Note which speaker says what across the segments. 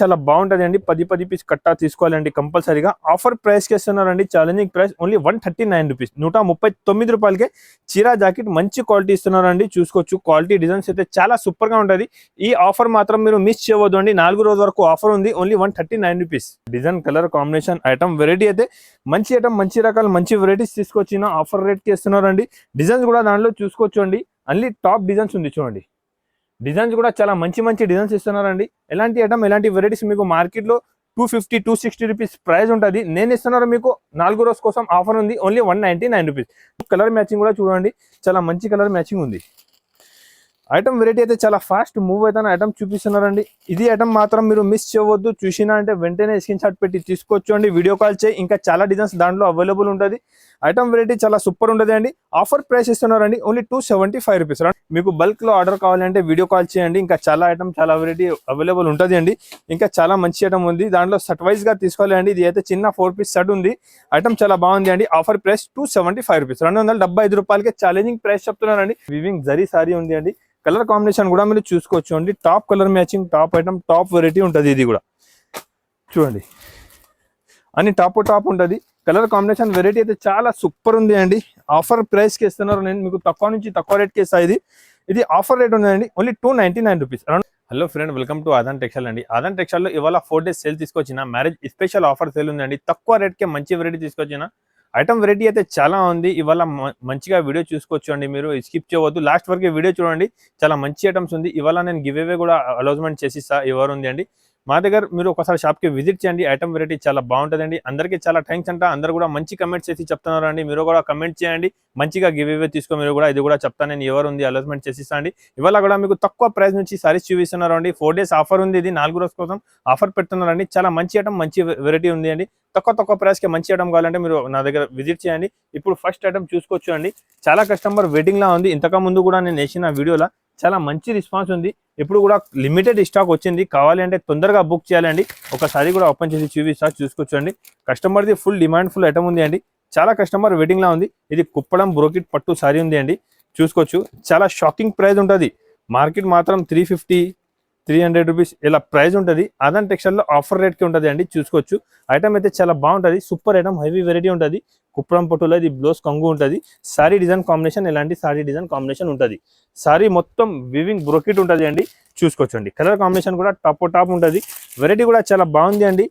Speaker 1: చాలా బాగుంటది అండి పది పది పీస్ కట్టా తీసుకోవాలండి కంపల్సరీగా. ఆఫర్ ప్రైస్కి ఇస్తున్నారండి challenging price only one thirty nine rupees నూట ముప్పై తొమ్మిది రూపాయలకే చీరా జాకెట్ మంచి క్వాలిటీ ఇస్తున్నారండి. చూసుకోవచ్చు. క్వాలిటీ డిజైన్స్ అయితే చాలా సూపర్గా ఉంటది. ఈ ఆఫర్ మాత్రం మీరు మిస్ చేయవద్దు అండి. నాలుగు రోజు వరకు ఆఫర్ ఉంది. Only one thirty nine rupees design colour combination item variety అయితే మంచి ఐటమ్ మంచి రకాలు మంచి వెరైటీస్ తీసుకొచ్చిన ఆఫర్ రేట్కి ఇస్తున్నారండి డిజైన్స్ కూడా దాంట్లో చూసుకోవచ్చు అండి అన్లీ టాప్ డిజైన్స్ ఉంది చూడండి. డిజైన్స్ కూడా చాలా మంచి మంచి డిజైన్స్ ఇస్తున్నారండి. ఎలాంటి ఐటమ్ ఎలాంటి వెరైటీస్ మీకు మార్కెట్లో two fifty two sixty rupees price ఉంటుంది. నేను ఇస్తున్నారు మీకు నాలుగు రోజు కోసం ఆఫర్ ఉంది. Only one ninety nine rupees colour matching కూడా చూడండి. చాలా మంచి కలర్ మ్యాచింగ్ ఉంది. ఐటమ్ వెరైటీ అయితే చాలా ఫాస్ట్ మూవ్ అవుతాను ఐటమ్ చూపిస్తున్నారండి. ఇది ఐటమ్ మాత్రం మీరు మిస్ చేయవద్దు. చూసినా అంటే వెంటనే స్క్రీన్ షాట్ పెట్టి తీసుకోవచ్చు అండి. వీడియో కాల్ చేయి. ఇంకా చాలా డిజైన్స్ దాంట్లో అవైలబుల్ ఉంటుంది. ఐటమ్ వెరైటీ చాలా సూపర్ ఉంటుంది అండి. ఆఫర్ ప్రైస్ ఇస్తున్నారండి. Only two seventy five rupees మీకు బల్క్లో ఆర్డర్ కావాలంటే వీడియో కాల్ చేయండి. ఇంకా చాలా ఐటమ్ చాలా వెరైటీ అవైలబుల్ ఉంటుంది అండి. ఇంకా చాలా మంచి ఐటమ్ ఉంది. దాంట్లో సెట్ వైజ్గా తీసుకోవాలి అండి. ఇది అయితే చిన్న ఫోర్ పీస్ సెట్ ఉంది. ఐటమ్ చాలా బాగుంది అండి. Offer price two seventy five rupees రెండు వందల డెబ్బై ఐదు రూపాయలకి ఛాలెంజింగ్ ప్రైస్ చెప్తున్నారండి. వివింగ్ జరీ సారీ ఉంది అండి. కలర్ కాంబినేషన్ కూడా మీరు చూసుకోవచ్చు అండి. Top colour matching top item top variety ఉంటుంది ఇది కూడా. చూడండి. అన్ని టాప్ టాప్ ఉంటుంది. కలర్ కాంబినేషన్ వెరైటీ అయితే చాలా సూపర్ ఉంది అండి. ఆఫర్ ప్రైస్కి ఇస్తున్నారు నేను మీకు తక్కువ నుంచి తక్కువ రేట్కి ఇస్తా ఇది. ఇది ఆఫర్ రేట్ ఉందండి. Only two ninety nine rupees hello friend welcome to Aadan textile అండి. ఆదాన్ టెక్స్టైల్లో ఇవాళ ఫోర్ డేస్ సేల్ తీసుకొచ్చిన. మ్యారేజ్ స్పెషల్ ఆఫర్ సేల్ ఉందండి. తక్కువ రేట్కే మంచి వెరైటీ తీసుకొచ్చిన. ఐటమ్ వెరైటీ అయితే చాలా ఉంది. ఇవాళ మంచిగా వీడియో చూసుకోవచ్చు అండి మీరు. స్కిప్ చేయవద్దు. లాస్ట్ వరకు వీడియో చూడండి. చాలా మంచి ఐటమ్స్ ఉంది. ఇవాళ నేను గివ్ అవే కూడా అలౌజ్మెంట్ చేసిస్తా. ఎవరు ఉంది అండి? మా దగ్గర మీరు ఒకసారి షాప్కి విజిట్ చేయండి. ఐటమ్ వెరైటీ చాలా బాగుంటుందండి. అందరికీ చాలా థ్యాంక్స్ అంట. అందరు కూడా మంచి కమెంట్స్ చేసి చెప్తున్నారు అండి మీరు కూడా కమెంట్ చేయండి. మంచిగా గివ్ ఇవే తీసుకో. మీరు కూడా ఇది కూడా చెప్తాను. నేను ఎవరు ఉంది అనౌన్స్మెంట్ చేసిస్తాండి. ఇవాళ కూడా మీకు తక్కువ ప్రైస్ నుంచి సారీస్ చూపిస్తున్నారు అండి ఫోర్ డేస్ ఆఫర్ ఉంది ఇది. నాలుగు రోజు కోసం ఆఫర్ పెడుతున్నారండి. చాలా మంచి ఐటమ్ మంచి వెరైటీ ఉంది అండి. తక్కువ తక్కువ ప్రైస్కి మంచి ఐటమ్ కావాలంటే మీరు నా దగ్గర విజిట్ చేయండి. ఇప్పుడు ఫస్ట్ ఐటమ్ చూసుకోవచ్చు అండి. చాలా కస్టమర్ వెయిటింగ్లా ఉంది. ఇంతకు ముందు కూడా నేను వేసిన వీడియోలో చాలా మంచి రెస్పాన్స్ ఉంది. ఇప్పుడు కూడా లిమిటెడ్ స్టాక్ వచ్చింది. కావాలి అంటే తొందరగా బుక్ చేయాలండి. ఒకసారి కూడా ఓపెన్ చేసి చూపిస్తా చూసుకోవచ్చండి. కస్టమర్ది ఫుల్ డిమాండ్ ఫుల్ ఐటమ్ ఉంది అండి. చాలా కస్టమర్ వెయిటింగ్లా ఉంది. ఇది కుప్పడం బ్రోకెట్ పట్టు సారీ ఉంది అండి. చూసుకోవచ్చు. చాలా షాకింగ్ ప్రైస్ ఉంటుంది. మార్కెట్ మాత్రం three fifty three hundred rupees ఇలా ప్రైస్ ఉంటుంది. అదన్ టెక్స్టైల్లో ఆఫర్ రేట్కి ఉంటుంది అండి. చూసుకోవచ్చు. ఐటమ్ అయితే చాలా బాగుంటుంది. సూపర్ ఐటమ్ హెవీ వెరైటీ ఉంటుంది. కుప్పడం పట్టులో ఇది బ్లౌజ్ కంగు ఉంటుంది. సారీ డిజైన్ కాంబినేషన్ ఇలాంటి సారీ డిజైన్ కాంబినేషన్ ఉంటుంది. సారీ మొత్తం వివింగ్ బ్రొకెట్ ఉంటుంది అండి. చూసుకోవచ్చండి. కలర్ కాంబినేషన్ కూడా టాప్ టాప్ ఉంటుంది. వెరైటీ కూడా చాలా బాగుంది అండి.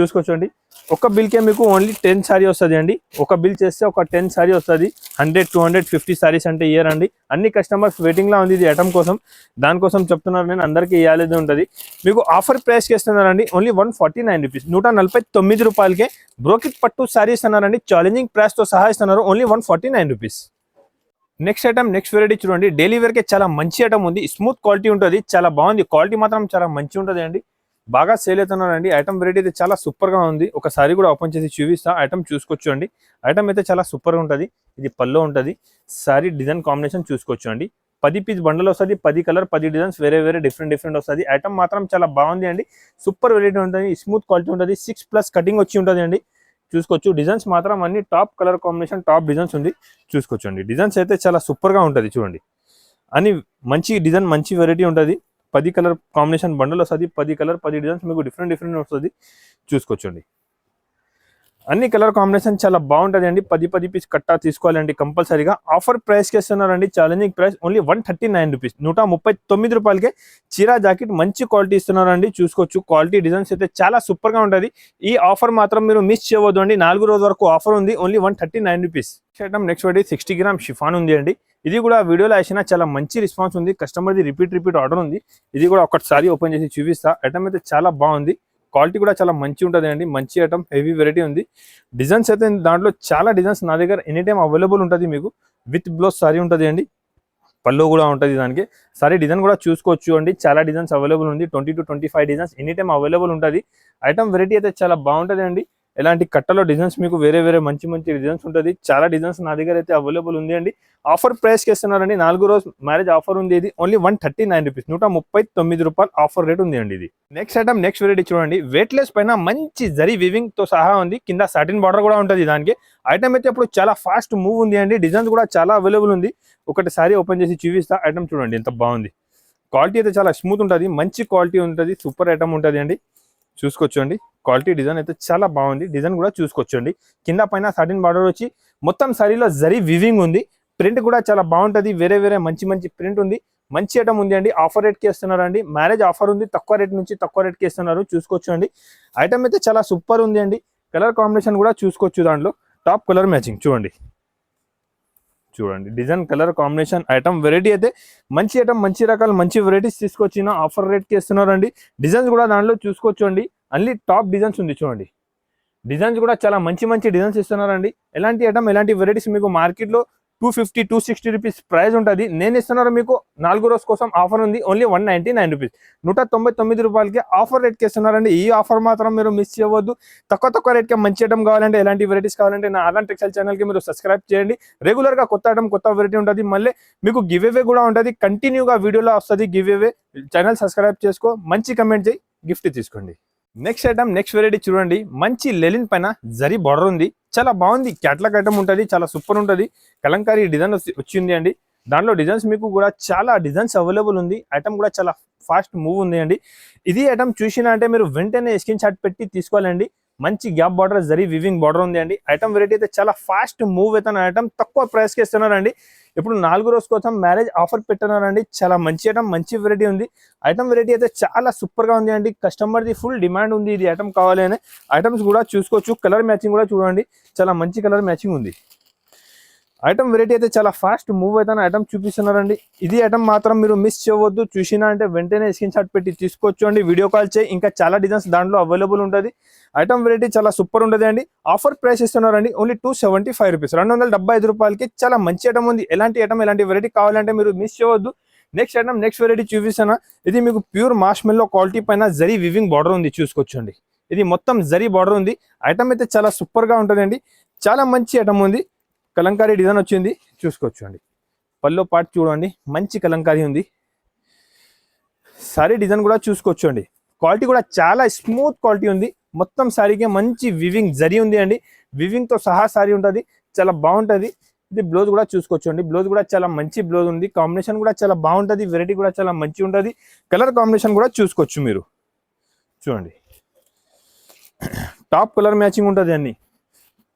Speaker 1: చూసుకోవచ్చండి. ఒక బిల్కే మీకు ఓన్లీ టెన్ శారీ వస్తుంది అండి. ఒక బిల్ చేస్తే ఒక టెన్ శారీ వస్తుంది. Hundred two hundred fifty saris అంటే ఇయర్ అండి. అన్ని కస్టమర్స్ వెయిటింగ్లో ఉంది ఇది ఐటమ్ కోసం. దానికోసం చెప్తున్నారు నేను అందరికీ ఇవ్వాలని ఉంటుంది. మీకు ఆఫర్ ప్రైస్కి ఇస్తున్నారండి. Only one forty nine rupees నూట నలభై తొమ్మిది రూపాయలకే బ్రోకెట్ పట్టు శారీస్ అన్నారండి ఛాలెంజింగ్ ప్రైస్తో సహా ఇస్తున్నారు. Only one forty nine rupees next item next variety చూడండి. డైలీ వేర్కే చాలా మంచి ఐటమ్ ఉంది. స్మూత్ క్వాలిటీ ఉంటుంది. చాలా బాగుంది. క్వాలిటీ మాత్రం చాలా మంచి ఉంటుంది అండి బాగా సేల్ అవుతున్నారండి. ఐటమ్ వెరైటీ అయితే చాలా సూపర్గా ఉంది. ఒకసారి కూడా ఓపెన్ చేసి చూపిస్తా. ఐటమ్ చూసుకోవచ్చు అండి. ఐటమ్ అయితే చాలా సూపర్గా ఉంటుంది. ఇది పల్లో ఉంటుంది. సారీ డిజైన్ కాంబినేషన్ చూసుకోవచ్చు అండి. పది పీస్ బండల్ వస్తుంది. పది కలర్ పది డిజైన్స్ వేరే వేరే డిఫరెంట్ డిఫరెంట్ వస్తుంది. ఐటమ్ మాత్రం చాలా బాగుంది అండి. సూపర్ వెరైటీ ఉంటుంది. స్మూత్ క్వాలిటీ ఉంటుంది. సిక్స్ ప్లస్ కటింగ్ వచ్చి ఉంటుంది అండి. చూసుకోవచ్చు. డిజైన్స్ మాత్రం అన్ని top colour combination top designs ఉంది. చూసుకోవచ్చు అండి. డిజైన్స్ అయితే చాలా సూపర్గా ఉంటుంది చూడండి. అని మంచి డిజైన్ మంచి వెరైటీ ఉంటుంది. పది కలర్ కాంబినేషన్ బండల్ వస్తుంది పది కలర్ పది డిజైన్స్ మీకు డిఫరెంట్ డిఫరెంట్ వస్తుంది. చూసుకోవచ్చండి. అన్ని కలర్ కాంబినేషన్ చాలా బాగుంటుంది అండి పది పది పీస్ కట్టా తీసుకోవాలండి కంపల్సరీగా. ఆఫర్ ప్రైస్కి ఇస్తున్నారండి challenging price only one thirty nine rupees నూట ముప్పై తొమ్మిది రూపాయలకే చీరా జాకెట్ మంచి క్వాలిటీ ఇస్తున్నారండి. చూసుకోవచ్చు. క్వాలిటీ డిజైన్స్ అయితే చాలా సూపర్గా ఉంటుంది. ఈ ఆఫర్ మాత్రం మీరు మిస్ చేయవద్దు అండి నాలుగు రోజు వరకు ఆఫర్ ఉంది. Only one thirty nine rupees item next వడ్డీ సిక్స్టీ గ్రామ్ షిఫాన్ ఉంది అండి. ఇది కూడా వీడియోలో వేసిన చాలా మంచి రెస్పాన్స్ ఉంది. కస్టమర్ది రిపీట్ రిపీట్ ఆర్డర్ ఉంది. ఇది కూడా ఒకసారి ఓపెన్ చేసి చూపిస్తా. ఐటమ్ అయితే చాలా బాగుంది. క్వాలిటీ కూడా చాలా మంచి ఉంటుంది అండి మంచి ఐటమ్ హెవీ వెరైటీ ఉంది. డిజైన్స్ అయితే దాంట్లో చాలా డిజైన్స్ నా దగ్గర ఎనీ టైం అవైలబుల్ ఉంటుంది మీకు. విత్ బ్లౌజ్ సారీ ఉంటుంది అండి. పళ్ళు కూడా ఉంటుంది దానికి. సారీ డిజైన్ కూడా చూసుకోవచ్చు అండి. చాలా డిజైన్స్ అవైలబుల్ ఉంది. Twenty two twenty five designs any time available ఉంటుంది. ఐటమ్ వెరైటీ అయితే చాలా బాగుంటుంది అండి. ఎలాంటి కట్టలో డిజైన్స్ మీకు వేరే వేరే మంచి మంచి డిజైన్స్ ఉంటుంది. చాలా డిజైన్స్ నా దగ్గర అయితే అవైలబుల్ ఉంది అండి. ఆఫర్ ప్రైస్కి ఇస్తున్నారండి నాలుగు రోజు మ్యారేజ్ ఆఫర్ ఉంది ఇది. Only one thirty nine rupees నూట ముప్పై తొమ్మిది రూపాయలు ఆఫర్ రేట్ ఉంది అండి ఇది. నెక్స్ట్ ఐటమ్ నెక్స్ట్ వెరైటీ చూడండి. వెయిట్లెస్ పైన మంచి జరీ వివింగ్తో సహా ఉంది. కింద సాటిన్ బార్డర్ కూడా ఉంటుంది దానికి. ఐటమ్ అయితే ఇప్పుడు చాలా ఫాస్ట్ మూవ్ ఉంది అండి. డిజైన్స్ కూడా చాలా అవైలబుల్ ఉంది. ఒకటి సారీ ఓపెన్ చేసి చూపిస్తా. ఐటమ్ చూడండి. ఎంత బాగుంది. క్వాలిటీ అయితే చాలా స్మూత్ ఉంటుంది. మంచి క్వాలిటీ ఉంటుంది. సూపర్ ఐటమ్ ఉంటుంది అండి. చూసుకోవచ్చండి. క్వాలిటీ డిజైన్ అయితే చాలా బాగుంది. డిజైన్ కూడా చూసుకోవచ్చండి. కింద పైన సాటిన్ బార్డర్ వచ్చి మొత్తం సరీలో జరీ వివింగ్ ఉంది. ప్రింట్ కూడా చాలా బాగుంటుంది. వేరే వేరే మంచి మంచి ప్రింట్ ఉంది. మంచి ఐటమ్ ఉంది అండి. ఆఫర్ రేట్కి ఇస్తున్నారు అండి. మ్యారేజ్ ఆఫర్ ఉంది. తక్కువ రేట్ నుంచి తక్కువ రేట్కి ఇస్తున్నారు. చూసుకోవచ్చు అండి. ఐటమ్ అయితే చాలా సూపర్ ఉంది అండి. కలర్ కాంబినేషన్ కూడా చూసుకోవచ్చు దాంట్లో. టాప్ కలర్ మ్యాచింగ్ చూడండి. చూడండి. Design colour combination item variety అయితే మంచి ఐటమ్ మంచి రకాల మంచి వెరైటీస్ తీసుకొచ్చిన ఆఫర్ రేట్కి ఇస్తున్నారండి డిజైన్స్ కూడా దాంట్లో చూసుకోవచ్చు అండి. అన్ని టాప్ డిజైన్స్ ఉంది చూడండి. డిజైన్స్ కూడా చాలా మంచి మంచి డిజైన్స్ ఇస్తున్నారండి ఎలాంటి ఐటమ్ ఎలాంటి వెరైటీస్ మీకు మార్కెట్లో two fifty two sixty rupees price ఉంటుంది. నేను ఇస్తున్నారు మీకు నాలుగు రోజు కోసం ఆఫర్ ఉంది. Only one ninety nine rupees నూట తొంభై తొమ్మిది రూపాయలకి ఆఫర్ రేట్కి ఇస్తున్నారండి. ఈ ఆఫర్ మాత్రం మీరు మిస్ చేయవద్దు. తక్కువ తక్కువ రేట్కి మంచి ఐటమ్ కావాలంటే ఎలాంటి వెరైటీస్ కావాలంటే నా అలాంటి టెక్స్టైల్ ఛానల్కి మీరు సబ్స్క్రైబ్ చేయండి. రెగ్యులర్గా కొత్త ఐటమ్ కొత్త వెరైటీ ఉంటుంది. మళ్ళీ మీకు గివ్ అవే కూడా ఉంటుంది. కంటిన్యూగా వీడియోలో వస్తుంది. గివ్ అవే ఛానల్ సబ్స్క్రైబ్ చేసుకో. మంచి కమెంట్ చేయి గిఫ్ట్ తీసుకోండి. నెక్స్ట్ ఐటమ్ నెక్స్ట్ వెరైటీ చూడండి. మంచి లెలిన్ పైన జరీ బార్డర్ ఉంది. చాలా బాగుంది. క్యాట్లాగ్ ఐటమ్ ఉంటుంది. చాలా సూపర్ ఉంటుంది. కలంకారీ డిజైన్ వచ్చింది అండి. దాంట్లో డిజైన్స్ మీకు కూడా చాలా డిజైన్స్ అవైలబుల్ ఉంది. ఐటమ్ కూడా చాలా ఫాస్ట్ మూవ్ ఉంది అండి. ఇది ఐటమ్ చూసినా అంటే మీరు వెంటనే స్క్రీన్ షాట్ పెట్టి తీసుకోవాలండి. మంచి gap border zari weaving border ఉంది అండి. ఐటమ్ వెరైటీ అయితే చాలా ఫాస్ట్ మూవ్ అవుతున్న ఐటమ్ తక్కువ ప్రైస్కి ఇస్తున్నారండి. ఇప్పుడు నాలుగు రోజు కోసం మ్యారేజ్ ఆఫర్ పెట్టినారండి చాలా మంచి ఐటమ్ మంచి వెరైటీ ఉంది. ఐటమ్ వెరైటీ అయితే చాలా సూపర్గా ఉంది అండి. కస్టమర్ ది ఫుల్ డిమాండ్ ఉంది ఇది ఐటమ్ కావాలి అని. ఐటమ్స్ కూడా చూసుకోవచ్చు. కలర్ మ్యాచింగ్ కూడా చూడండి. చాలా మంచి కలర్ మ్యాచింగ్ ఉంది. ఐటమ్ వెరైటీ అయితే చాలా ఫాస్ట్ మూవ్ అవుతాను ఐటమ్ చూపిస్తున్నారండి. ఇది ఐటమ్ మాత్రం మీరు మిస్ చేయవద్దు. చూసినా అంటే వెంటనే స్క్రీన్ షాట్ పెట్టి తీసుకోవచ్చు అండి. వీడియో కాల్ చేయి. ఇంకా చాలా డిజైన్స్ దాంట్లో అవైలబుల్ ఉంటుంది. ఐటమ్ వెరైటీ చాలా సూపర్ ఉంటుంది అండి. ఆఫర్ ప్రైస్ ఇస్తున్నారండి. Only two seventy five rupees రెండు వందల డెబ్బై ఐదు రూపాయలకి చాలా మంచి ఐటమ్ ఉంది. ఎలాంటి ఐటమ్ ఎలాంటి వెరైటీ కావాలంటే మీరు మిస్ చేయవద్దు. నెక్స్ట్ ఐటమ్ నెక్స్ట్ వెరైటీ చూపిస్తాను ఇది మీకు ప్యూర్ మాష్మెల్లో క్వాలిటీ పైన జరీ వివింగ్ బార్డర్ ఉంది. చూసుకోవచ్చండి. ఇది మొత్తం జరీ బార్డర్ ఉంది. ఐటమ్ అయితే చాలా సూపర్గా ఉంటుందండి. చాలా మంచి ఐటమ్ ఉంది. కలంకారీ డిజైన్ వచ్చింది. చూసుకోవచ్చు అండి పల్లో పాటు చూడండి. మంచి కలంకారీ ఉంది. సారీ డిజైన్ కూడా చూసుకోవచ్చు అండి క్వాలిటీ కూడా చాలా స్మూత్ క్వాలిటీ ఉంది. మొత్తం సారీకి మంచి వివింగ్ జరి ఉంది అండి. వివింగ్తో సహా సారీ ఉంటుంది. చాలా బాగుంటుంది. ఇది బ్లౌజ్ కూడా చూసుకోవచ్చు అండి బ్లౌజ్ కూడా చాలా మంచి బ్లౌజ్ ఉంది. కాంబినేషన్ కూడా చాలా బాగుంటుంది. వెరైటీ కూడా చాలా మంచి ఉంటుంది. కలర్ కాంబినేషన్ కూడా చూసుకోవచ్చు మీరు. చూడండి. టాప్ కలర్ మ్యాచింగ్ ఉంటుంది అన్నీ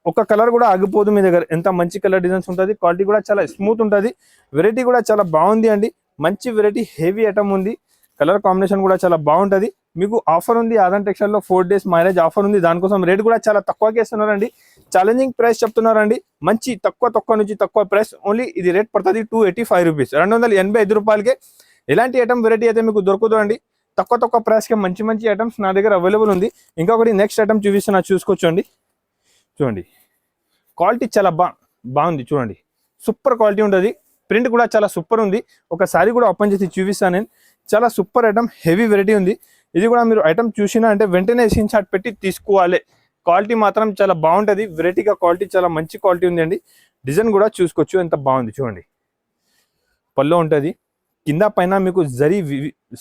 Speaker 1: ఒక కలర్ కూడా ఆగిపోదు మీ దగ్గర. ఎంత మంచి కలర్ డిజైన్స్ ఉంటుంది క్వాలిటీ కూడా చాలా స్మూత్ ఉంటుంది వెరైటీ కూడా చాలా బాగుంది అండి. మంచి వెరైటీ హెవీ ఐటమ్ ఉంది. కలర్ కాంబినేషన్ కూడా చాలా బాగుంటుంది. మీకు ఆఫర్ ఉంది ఆదాన్ టెక్స్టైల్లో ఫోర్ డేస్ మ్యారేజ్ ఆఫర్ ఉంది. దానికోసం రేట్ కూడా చాలా తక్కువకి ఇస్తున్నారండి. ఛాలెంజింగ్ ప్రైస్ చెప్తున్నారండి. మంచి తక్కువ తక్కువ నుంచి తక్కువ ప్రైస్ ఓన్లీ ఇది రేట్ పడుతుంది టూ ఎయిటీ ఫైవ్ రూపీస్ రెండు వందల ఎనభై ఐదు రూపాయలకే ఎలాంటి ఐటమ్ వెరైటీ అయితే మీకు దొరకదు అండి. తక్కువ తక్కువ ప్రైస్కి మంచి మంచి ఐటమ్స్ నా దగ్గర అవైలబుల్ ఉంది. ఇంకొకటి నెక్స్ట్ ఐటమ్ చూపిస్తున్నా చూసుకోవచ్చండి. చూడండి. క్వాలిటీ చాలా బా బాగుంది చూడండి. సూపర్ క్వాలిటీ ఉంటుంది ప్రింట్ కూడా చాలా సూపర్ ఉంది. ఒకసారి కూడా ఓపెన్ చేసి చూపిస్తాను నేను. చాలా సూపర్ ఐటమ్ హెవీ వెరైటీ ఉంది. ఇది కూడా మీరు ఐటమ్ చూసినా అంటే వెంటనే స్క్రీన్ షాట్ పెట్టి తీసుకోవాలి. క్వాలిటీ మాత్రం చాలా బాగుంటుంది. వెరైటీగా క్వాలిటీ చాలా మంచి క్వాలిటీ ఉంది అండి. డిజైన్ కూడా చూసుకోవచ్చు. ఎంత బాగుంది చూడండి. పళ్ళు ఉంటుంది. కింద పైన మీకు zari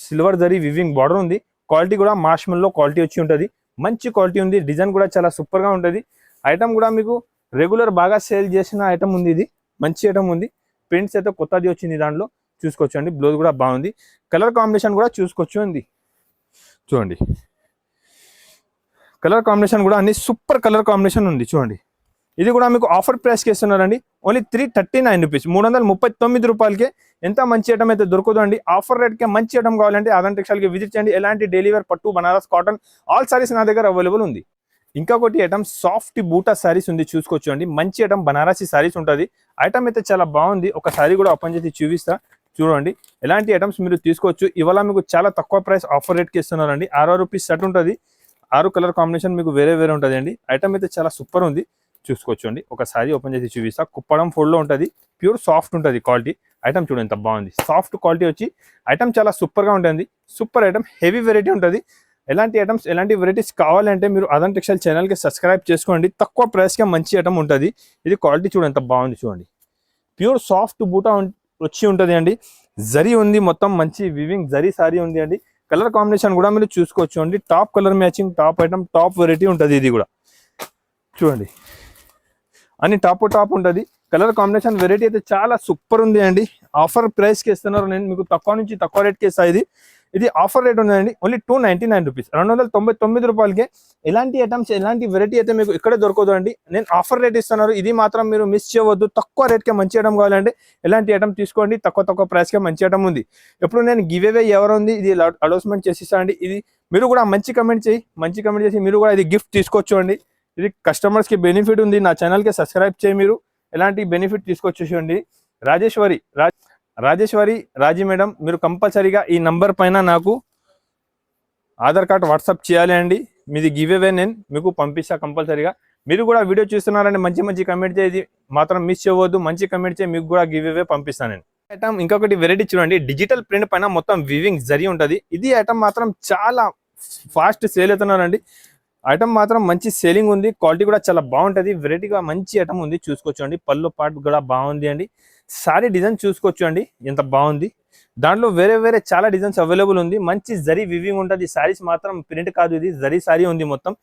Speaker 1: silver zari weaving border ఉంది. క్వాలిటీ కూడా మార్ష్మెల్లో క్వాలిటీ వచ్చి ఉంటుంది. మంచి క్వాలిటీ ఉంది. డిజైన్ కూడా చాలా సూపర్గా ఉంటుంది. ఐటమ్ కూడా మీకు రెగ్యులర్ బాగా సేల్ చేసిన ఐటమ్ ఉంది ఇది. మంచి ఐటమ్ ఉంది. ప్రింట్స్ అయితే కొత్తది వచ్చింది దాంట్లో. చూసుకోవచ్చు అండి బ్లౌజ్ కూడా బాగుంది. కలర్ కాంబినేషన్ కూడా చూసుకోవచ్చు ఉంది చూడండి. కలర్ కాంబినేషన్ కూడా అన్ని సూపర్ కలర్ కాంబినేషన్ ఉంది. చూడండి. ఇది కూడా మీకు ఆఫర్ ప్రైస్కి ఇస్తున్నారండి. Only three thirty nine rupees మూడు వందల ముప్పై తొమ్మిది రూపాయలకే ఎంత మంచి ఐటమ్ అయితే దొరకదు అండి. ఆఫర్ రేట్కే మంచి ఐటమ్ కావాలంటే ఆదాన్ టెక్స్టైల్కి విజిట్ చేయండి. ఎలాంటి డైలీ వేర్ పట్టు బనారస్ కాటన్ ఆల్ సారీస్ నా దగ్గర అవైలబుల్ ఉంది. ఇంకొకటి ఐటమ్ సాఫ్ట్ బూటా శారీస్ ఉంది చూసుకోవచ్చు అండి మంచి ఐటమ్ బనారసి శారీస్ ఉంటుంది. ఐటమ్ అయితే చాలా బాగుంది. ఒక శారీ కూడా ఓపెన్ చేసి చూపిస్తా. చూడండి. ఎలాంటి ఐటమ్స్ మీరు తీసుకోవచ్చు? ఇవాళ మీకు చాలా తక్కువ ప్రైస్ ఆఫర్ రేట్కి ఇస్తున్నారండి. ఆరో రూపీస్ సెట్ ఉంటుంది. ఆరు కలర్ కాంబినేషన్ మీకు వేరే వేరే ఉంటుంది అండి ఐటమ్ అయితే చాలా సూపర్ ఉంది. చూసుకోవచ్చు అండి ఒక శారీ ఓపెన్ చేసి చూపిస్తా. కుప్పడం ఫోల్డ్లో ఉంటుంది. ప్యూర్ సాఫ్ట్ ఉంటుంది క్వాలిటీ ఐటమ్ చూడండి ఎంత బాగుంది. సాఫ్ట్ క్వాలిటీ వచ్చి ఐటమ్ చాలా సూపర్గా ఉంటుంది. సూపర్ ఐటమ్ హెవీ వెరైటీ ఉంటుంది. ఎలాంటి ఐటమ్స్ ఎలాంటి వెరైటీస్ కావాలంటే మీరు అదన్ టెక్స్టైల్ ఛానల్కి సబ్స్క్రైబ్ చేసుకోండి. తక్కువ ప్రైస్కే మంచి ఐటమ్ ఉంటుంది. ఇది క్వాలిటీ చూడండి ఎంత బాగుంది చూడండి. ప్యూర్ సాఫ్ట్ బూటా వచ్చి ఉంటుంది అండి. జరీ ఉంది మొత్తం మంచి వివింగ్ జరీ సారీ ఉంది అండి. కలర్ కాంబినేషన్ కూడా మీరు చూసుకోవచ్చు అండి. Top colour matching top item top variety ఉంటుంది ఇది కూడా. చూడండి. అన్ని టాప్ టాప్ ఉంటుంది. కలర్ కాంబినేషన్ వెరైటీ అయితే చాలా సూపర్ ఉంది అండి. ఆఫర్ ప్రైస్కి ఇస్తున్నారు. నేను మీకు తక్కువ నుంచి తక్కువ రేట్ ఇస్తాయి ఇది. ఇది ఆఫర్ రేట్ ఉందండి. Only two ninety nine rupees రెండు వందల తొంభై తొమ్మిది రూపాయలకి ఎలాంటి ఐటమ్స్ ఎలాంటి వెరైటీ అయితే మీకు ఇక్కడే దొరకదు అండి. నేను ఆఫర్ రేట్ ఇస్తున్నారు. ఇది మాత్రం మీరు మిస్ చేయవద్దు. తక్కువ రేట్కే మంచి ఐటమ్ కావాలంటే ఎలాంటి ఐటమ్ తీసుకోండి. తక్కువ తక్కువ ప్రైస్కే మంచి ఐటమ్ ఉంది. ఇప్పుడు నేను గివ్ అవే ఎవరు ఉంది ఇది అనౌన్స్మెంట్ చేసిస్తానండి ఇది మీరు కూడా మంచి కమెంట్ చేయి. మంచి కమెంట్ చేసి మీరు కూడా ఇది గిఫ్ట్ తీసుకోవచ్చు అండి. ఇది కస్టమర్స్కి బెనిఫిట్ ఉంది. నా ఛానల్కి సబ్స్క్రైబ్ చేయి మీరు. ఎలాంటి బెనిఫిట్ తీసుకొచ్చేసండి రాజేశ్వరి రాజ్ రాజేశ్వరి రాజీ మేడం మీరు కంపల్సరీగా ఈ నంబర్ పైన నాకు ఆధార్ కార్డ్ వాట్సాప్ చేయాలి అండి. మీది గివ్ అవే నేను మీకు పంపిస్తా కంపల్సరీగా. మీరు కూడా వీడియో చూస్తున్నారంటే మంచి మంచి కమెంట్ చేసి మాత్రం మిస్ చేయవద్దు. మంచి కమెంట్ చేసి మీకు కూడా గివ్ అవే పంపిస్తాను నేను. ఐటమ్ ఇంకొకటి వెరైటీ చూడండి. డిజిటల్ ప్రింట్ పైన మొత్తం వివింగ్ జరి ఉంటుంది. ఇది ఐటమ్ మాత్రం చాలా ఫాస్ట్ సేల్ అవుతున్నారండి. ఐటమ్ మాత్రం మంచి సేలింగ్ ఉంది. క్వాలిటీ కూడా చాలా బాగుంటుంది. వెరైటీగా మంచి ఐటమ్ ఉంది. చూసుకోవచ్చు అండి. పళ్ళు పాటు కూడా బాగుంది అండి. సారీ డిజైన్ చూసుకోవచ్చు అండి. ఎంత బాగుంది. దాంట్లో వేరే వేరే చాలా డిజైన్స్ అవైలబుల్ ఉంది. మంచి జరీ వివింగ్ ఉంటుంది. సారీస్ మాత్రం ప్రింట్ కాదు ఇది. జరీ సారీ ఉంది మొత్తం.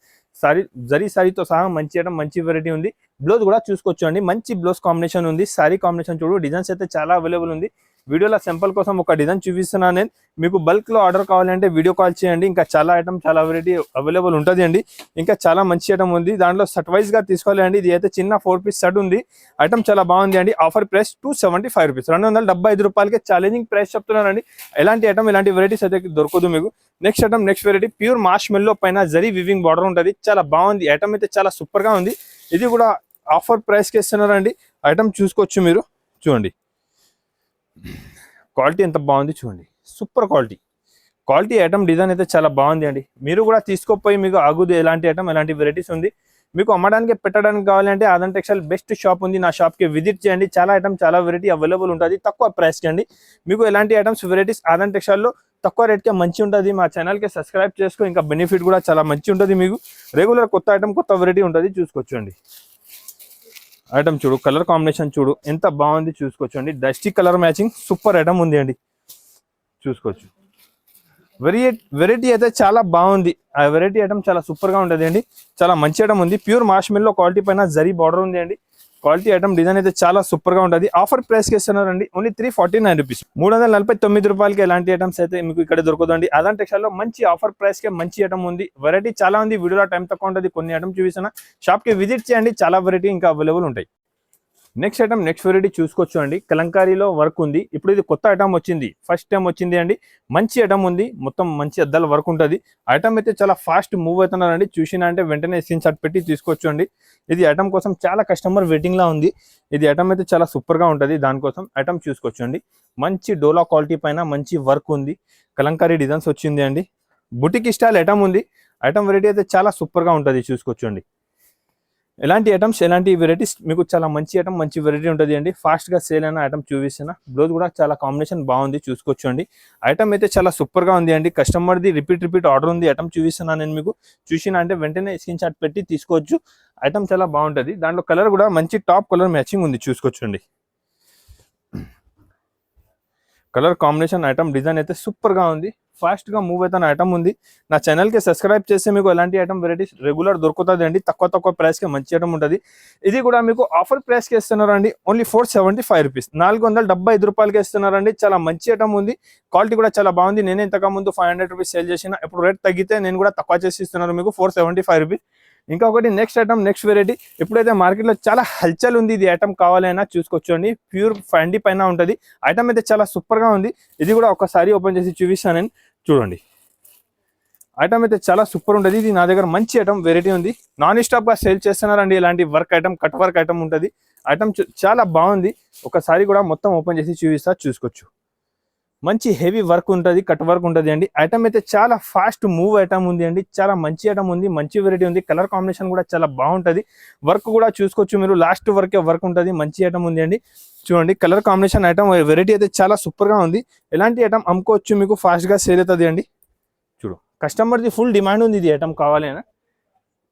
Speaker 1: సారీ జరీ సారీతో సహా మంచి ఐటమ్ మంచి వెరైటీ ఉంది. బ్లౌజ్ కూడా చూసుకోవచ్చు అండి. మంచి బ్లౌజ్ కాంబినేషన్ ఉంది. సారీ కాంబినేషన్ చూడు. డిజైన్స్ అయితే చాలా అవైలబుల్ ఉంది. వీడియోలో సింపుల్ కోసం ఒక డిజైన్ చూపిస్తున్నాను నేను. మీకు బల్క్లో ఆర్డర్ కావాలంటే వీడియో కాల్ చేయండి. ఇంకా చాలా ఐటమ్ చాలా వెరైటీ అవైలబుల్ ఉంటుంది అండి. ఇంకా చాలా మంచి ఐటమ్ ఉంది. దాంట్లో సెట్ వైజ్గా తీసుకోవాలి అండి. ఇది అయితే చిన్న ఫోర్ పీస్ సెట్ ఉంది. ఐటమ్ చాలా బాగుంది అండి. Offer price two seventy five rupees రెండు వందల డెబ్బై ఐదు రూపాయలకి ఛాలెంజింగ్ ప్రైస్ చెప్తున్నానండి ఎలాంటి ఐటమ్ ఇలాంటి వెరైటీస్ అయితే దొరకదు మీకు. Next item next variety pure marshmallow పైన జరీ వివింగ్ బార్డర్ ఉంటుంది. చాలా బాగుంది. ఐటమ్ అయితే చాలా సూపర్గా ఉంది. ఇది కూడా ఆఫర్ ప్రైస్కి ఇస్తున్నారండి. ఐటమ్ చూసుకోవచ్చు మీరు. చూడండి. క్వాలిటీ ఎంత బాగుంది చూడండి. Super quality. Quality item design అయితే చాలా బాగుంది అండి. మీరు కూడా తీసుకోపోయి మీకు ఆగుదు ఎలాంటి ఐటమ్ ఎలాంటి వెరైటీస్ ఉంది. మీకు అమ్మడానికి పెట్టడానికి కావాలంటే ఆదన్ టెక్స్టైల్ బెస్ట్ షాప్ ఉంది. నా షాప్కి విజిట్ చేయండి. చాలా ఐటమ్ చాలా వెరైటీ అవైలబుల్ ఉంటుంది. తక్కువ ప్రైస్కి అండి. మీకు ఎలాంటి ఐటమ్స్ వెరైటీస్ ఆదన్ టెక్స్టైల్లో తక్కువ రేట్కే మంచి ఉంటుంది. మా ఛానల్కి సబ్స్క్రైబ్ చేసుకో. ఇంకా బెనిఫిట్ కూడా చాలా మంచి ఉంటుంది మీకు. రెగ్యులర్ కొత్త ఐటమ్ కొత్త వెరైటీ ఉంటుంది. చూసుకోవచ్చండి ఐటమ్ చూడు కలర్ కాంబినేషన్ చూడు ఎంత బాగుంది చూసుకోవచ్చు dusty colour matching super item ఉంది అండి. చూసుకోవచ్చు. వెరైటీ వెరైటీ అయితే చాలా బాగుంది. ఆ వెరైటీ ఐటమ్ చాలా సూపర్గా ఉంటుంది అండి. చాలా మంచి ఐటమ్ ఉంది. ప్యూర్ మాష్ మిల్లో క్వాలిటీ పైన జరీ బార్డర్ ఉంది అండి. క్వాలిటీ ఐటమ్ డిజైన్ అయితే చాలా సూపర్గా ఉంటుంది. ఆఫర్ ప్రైస్కి ఇస్తున్నారండి. Only three forty nine rupees మూడు వందల నలభై తొమ్మిది రూపాయలకి ఎలాంటి ఐటమ్స్ అయితే మీకు ఇక్కడ దొరకదండి అలాంటి టెక్స్టైల్లో మంచి ఆఫర్ ప్రైస్కి మంచి ఐటమ్ ఉంది. వెరైటీ చాలా ఉంది. వీడియోలో టైం తక్కువ ఉంటుంది. కొన్ని ఐటమ్ చూపిస్తున్నా. షాప్కి విజిట్ చేయండి. చాలా వెరైటీ ఇంకా అవైలబుల్ ఉంటాయి. నెక్స్ట్ ఐటమ్ నెక్స్ట్ వెరైటీ చూసుకోవచ్చు అండి. కలంకారీలో వర్క్ ఉంది. ఇప్పుడు ఇది కొత్త ఐటమ్ వచ్చింది. ఫస్ట్ టైం వచ్చింది అండి. మంచి ఐటమ్ ఉంది. మొత్తం మంచి అద్దాల వర్క్ ఉంటుంది. ఐటమ్ అయితే చాలా ఫాస్ట్ మూవ్ అవుతున్నారండి చూసినా అంటే వెంటనే స్క్రీన్ షాట్ పెట్టి తీసుకోవచ్చు అండి. ఇది ఐటమ్ కోసం చాలా కస్టమర్ వెయిటింగ్లా ఉంది. ఇది ఐటమ్ అయితే చాలా సూపర్గా ఉంటుంది. దానికోసం ఐటమ్ చూసుకోవచ్చు అండి. మంచి డోలా క్వాలిటీ పైన మంచి వర్క్ ఉంది. కలంకారీ డిజైన్స్ వచ్చింది అండి. బుటిక్ స్టైల్ ఐటమ్ ఉంది. ఐటమ్ వెరైటీ అయితే చాలా సూపర్గా ఉంటుంది. చూసుకోవచ్చు అండి. ఎలాంటి ఐటమ్స్ ఎలాంటి వెరైటీస్ మీకు చాలా మంచి ఐటమ్ మంచి వెరైటీ ఉంటుంది అండి. ఫాస్ట్గా సేల్ అయిన ఐటమ్ చూపిస్తున్న. బ్లౌజ్ కూడా చాలా కాంబినేషన్ బాగుంది చూసుకోవచ్చు అండి. ఐటమ్ అయితే చాలా సూపర్గా ఉంది అండి. కస్టమర్ ది రిపీట్ రిపీట్ ఆర్డర్ ఉంది ఐటమ్ చూపిస్తున్నా నేను మీకు. చూసిన అంటే వెంటనే స్క్రీన్ షాట్ పెట్టి తీసుకోవచ్చు. ఐటమ్ చాలా బాగుంటుంది. దాంట్లో కలర్ కూడా మంచి టాప్ కలర్ మ్యాచింగ్ ఉంది చూసుకోవచ్చు అండి. కలర్ కాంబినేషన్ ఐటమ్ డిజైన్ అయితే సూపర్గా ఉంది. ఫాస్ట్గా మూవ్ అవుతున్న ఐటమ్ ఉంది. నా ఛానల్కి సబ్స్క్రైబ్ చేస్తే మీకు ఎలాంటి ఐటమ్ వెరైటీస్ రెగ్యులర్ దొరుకుతుంది అండి తక్కువ తక్కువ ప్రైస్కి మంచి ఐటమ్ ఉంటుంది. ఇది కూడా మీకు ఆఫర్ ప్రైస్కి ఇస్తున్నారండి. Only four seventy five rupees. నాలుగు వందల డెబ్బై ఐదు రూపాయలకి ఇస్తున్నారండి. చాలా మంచి ఐటమ్ ఉంది. క్వాలిటీ కూడా చాలా బాగుంది. నేనే ఇంతకు ముందు ఫైవ్ హండ్రెడ్ రూపీస్ సేల్ చేసిన. ఇప్పుడు రేట్ తగ్గితే నేను కూడా తక్కువ చేసి ఇస్తున్నాను మీకు. Four seventy five rupees. ఇంకా ఒకటి నెక్స్ట్ ఐటమ్ నెక్స్ట్ వెరైటీ ఇప్పుడైతే మార్కెట్లో చాలా హల్చల్ ఉంది. ఇది ఐటమ్ కావాలైనా చూసుకోవచ్చండి ప్యూర్ ఫండి పైన ఉంటుంది. ఐటమ్ అయితే చాలా సూపర్గా ఉంది. ఇది కూడా ఒకసారి ఓపెన్ చేసి చూపిస్తానని చూడండి. ఐటమ్ అయితే చాలా సూపర్ ఉంటుంది. ఇది నా దగ్గర మంచి ఐటమ్ వెరైటీ ఉంది. నాన్ స్టాప్గా సేల్ చేస్తున్నారండి. ఇలాంటి work item cut work item ఉంటుంది. ఐటమ్ చాలా బాగుంది. ఒకసారి కూడా మొత్తం ఓపెన్ చేసి చూపిస్తా చూసుకోవచ్చు. మంచి హెవీ వర్క్ ఉంటుంది కట్ వర్క్ ఉంటుంది అండి. ఐటమ్ అయితే చాలా ఫాస్ట్ మూవ్ ఐటమ్ ఉంది అండి. చాలా మంచి ఐటమ్ ఉంది మంచి వెరైటీ ఉంది. కలర్ కాంబినేషన్ కూడా చాలా బాగుంటుంది. వర్క్ కూడా చూసుకోవచ్చు మీరు. లాస్ట్ వరకే వర్క్ ఉంటుంది మంచి ఐటమ్ ఉంది అండి. చూడండి కలర్ కాంబినేషన్ ఐటమ్ వెరైటీ అయితే చాలా సూపర్గా ఉంది. ఎలాంటి ఐటమ్ అమ్ముకోవచ్చు మీకు ఫాస్ట్గా సేల్ అవుతుంది అండి? చూడు. కస్టమర్ది ఫుల్ డిమాండ్ ఉంది ఇది ఐటమ్ కావాలి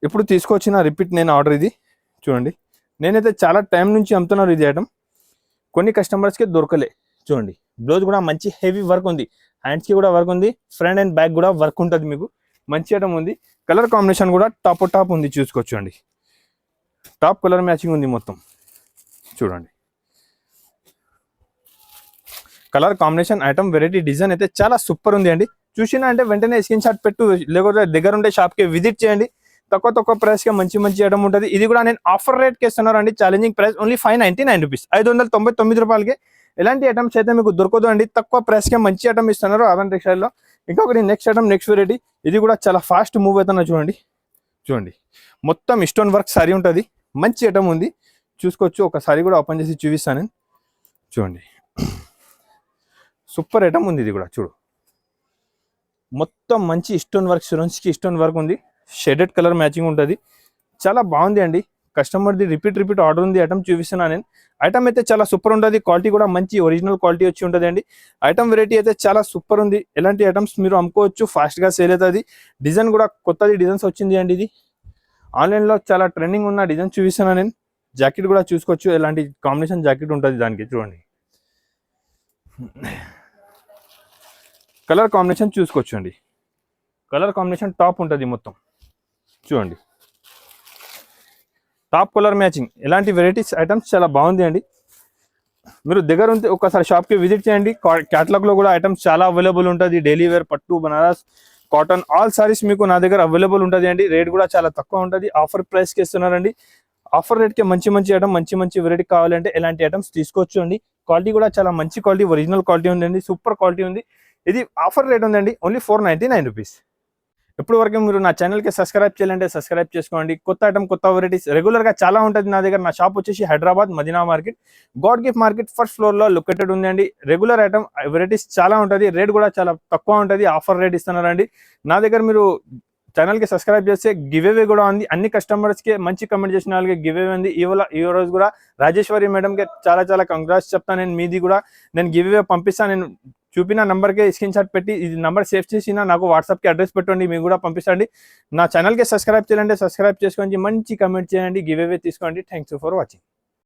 Speaker 1: ఇప్పుడు తీసుకొచ్చిన రిపీట్ నేను ఆర్డర్ ఇది. చూడండి. నేనైతే చాలా టైం నుంచి అమ్ముతున్నారు ఇది ఐటమ్ కొన్ని కస్టమర్స్కి దొరకలే. చూడండి. బ్లౌజ్ కూడా మంచి హెవీ వర్క్ ఉంది. హ్యాండ్స్కి కూడా వర్క్ ఉంది. ఫ్రంట్ అండ్ బ్యాక్ కూడా వర్క్ ఉంటుంది మీకు. మంచి ఐటమ్ ఉంది. కలర్ కాంబినేషన్ కూడా టాప్ టాప్ ఉంది చూసుకోవచ్చు అండి టాప్ కలర్ మ్యాచింగ్ ఉంది మొత్తం. చూడండి. Colour combination item variety design అయితే చాలా సూపర్ ఉంది అండి. చూసినా అంటే వెంటనే స్క్రీన్ షాట్ పెట్టు లేకపోతే దగ్గర ఉండే షాప్కి విజిట్ చేయండి. తక్కువ తక్కువ ప్రైస్కి మంచి మంచి ఐటమ్ ఉంటుంది. ఇది కూడా నేను ఆఫర్ రేట్కి ఇస్తున్నాను అండి challenging price only five ninety nine rupees ఐదు వందల తొంభై తొమ్మిది రూపాయలకి ఎలాంటి ఐటమ్స్ అయితే మీకు దొరకదు అండి తక్కువ ప్రైస్కే మంచి ఐటమ్ ఇస్తున్నారు అవన్ రిక్షాల్లో ఇంకొకటి నెక్స్ట్ ఐటమ్ నెక్స్ట్ వెరైటీ ఇది కూడా చాలా ఫాస్ట్ మూవ్ అవుతున్నా చూడండి. చూడండి. మొత్తం స్టోన్ వర్క్ సారీ ఉంటుంది. మంచి ఐటమ్ ఉంది. చూసుకోవచ్చు. ఒకసారి కూడా ఓపెన్ చేసి చూపిస్తాను. నేను. చూడండి. సూపర్ ఐటమ్ ఉంది ఇది కూడా. చూడు. మొత్తం మంచి స్టోన్ వర్క్ సురెన్స్కి స్టోన్ వర్క్ ఉంది. షెడెడ్ కలర్ మ్యాచింగ్ ఉంటుంది. చాలా బాగుంది అండి. కస్టమర్ది రిపీట్ రిపీట్ ఆర్డర్ ఉంది ఐటమ్ చూపిస్తున్నాను నేను. ఐటమ్ అయితే చాలా సూపర్ ఉంటుంది క్వాలిటీ కూడా మంచి ఒరిజినల్ క్వాలిటీ వచ్చి ఉంటుంది అండి. ఐటమ్ వెరైటీ అయితే చాలా సూపర్ ఉంది. ఎలాంటి ఐటమ్స్ మీరు అమ్ముకోవచ్చు ఫాస్ట్గా సేల్ అవుతుంది. డిజైన్ కూడా కొత్తది డిజైన్స్ వచ్చింది అండి ఇది. ఆన్లైన్లో చాలా ట్రెండింగ్ ఉన్న డిజైన్ చూపిస్తున్నాను నేను. జాకెట్ కూడా చూసుకోవచ్చు ఎలాంటి కాంబినేషన్ జాకెట్ ఉంటుంది దానికి చూడండి. కలర్ కాంబినేషన్ చూసుకోవచ్చు అండి. కలర్ కాంబినేషన్ టాప్ ఉంటుంది మొత్తం. చూడండి. టాప్ కలర్ మ్యాచింగ్ ఎలాంటి వెరైటీస్ ఐటమ్స్ చాలా బాగుంది అండి. మీరు దగ్గర ఉంటే ఒకసారి షాప్కి విజిట్ చేయండి. క్యాటలాగ్లో కూడా ఐటమ్స్ చాలా అవైలబుల్ ఉంటుంది. డైలీ వేర్ పట్టు బనారస్ కాటన్ ఆల్ సారీస్ మీకు నా దగ్గర అవైలబుల్ ఉంటుంది అండి. రేట్ కూడా చాలా తక్కువ ఉంటుంది. ఆఫర్ ప్రైస్కి ఇస్తున్నారండి. ఆఫర్ రేట్కి మంచి మంచి ఐటమ్ మంచి మంచి వెరైటీ కావాలంటే ఎలాంటి ఐటమ్స్ తీసుకోవచ్చు అండి. క్వాలిటీ కూడా చాలా మంచి క్వాలిటీ ఒరిజినల్ క్వాలిటీ ఉందండి. సూపర్ క్వాలిటీ ఉంది. ఇది ఆఫర్ రేట్ ఉందండి. Only four ninety nine rupees ఎప్పుడు వరకు మీరు నా ఛానల్కి సబ్స్క్రైబ్ చేయాలంటే సబ్స్క్రైబ్ చేసుకోండి. కొత్త ఐటమ్ కొత్త వెరైటీస్ రెగ్యులర్గా చాలా ఉంటుంది నా దగ్గర. నా షాప్ వచ్చేసి Hyderabad Madina market. God gift market first ఫ్లోర్లో లొకేటెడ్ ఉందండి. రెగ్యులర్ ఐటమ్ వెరైటీస్ చాలా ఉంటుంది. రేట్ కూడా చాలా తక్కువ ఉంటుంది. ఆఫర్ రేట్ ఇస్తున్నారండి. నా దగ్గర మీరు ఛానల్కి సబ్స్క్రైబ్ చేస్తే గివ్ అవే కూడా ఉంది. అన్ని కస్టమర్స్కి మంచి కమెంట్ చేసిన వాళ్ళకి గివ్ అవే ఉంది. ఇవాళ ఈ రోజు కూడా రాజేశ్వరి మేడంకి చాలా చాలా కంగ్రాట్స్ చెప్తాను. నేను మీది కూడా నేను గివ్ అవే పంపిస్తాను. నేను చూపిన నంబర్కి స్క్రీన్ షాట్ పెట్టి ఇది నంబర్ సేవ్ చేసిన నాకు వాట్సాప్కి అడ్రస్ పెట్టండి మీకు కూడా పంపిస్తాండి. నా ఛానల్కి సబ్స్క్రైబ్ చేయాలంటే సబ్స్క్రైబ్ చేసుకోండి మంచి కమెంట్ చేయండి గివ్ అవే తీసుకోండి. Thanks for watching.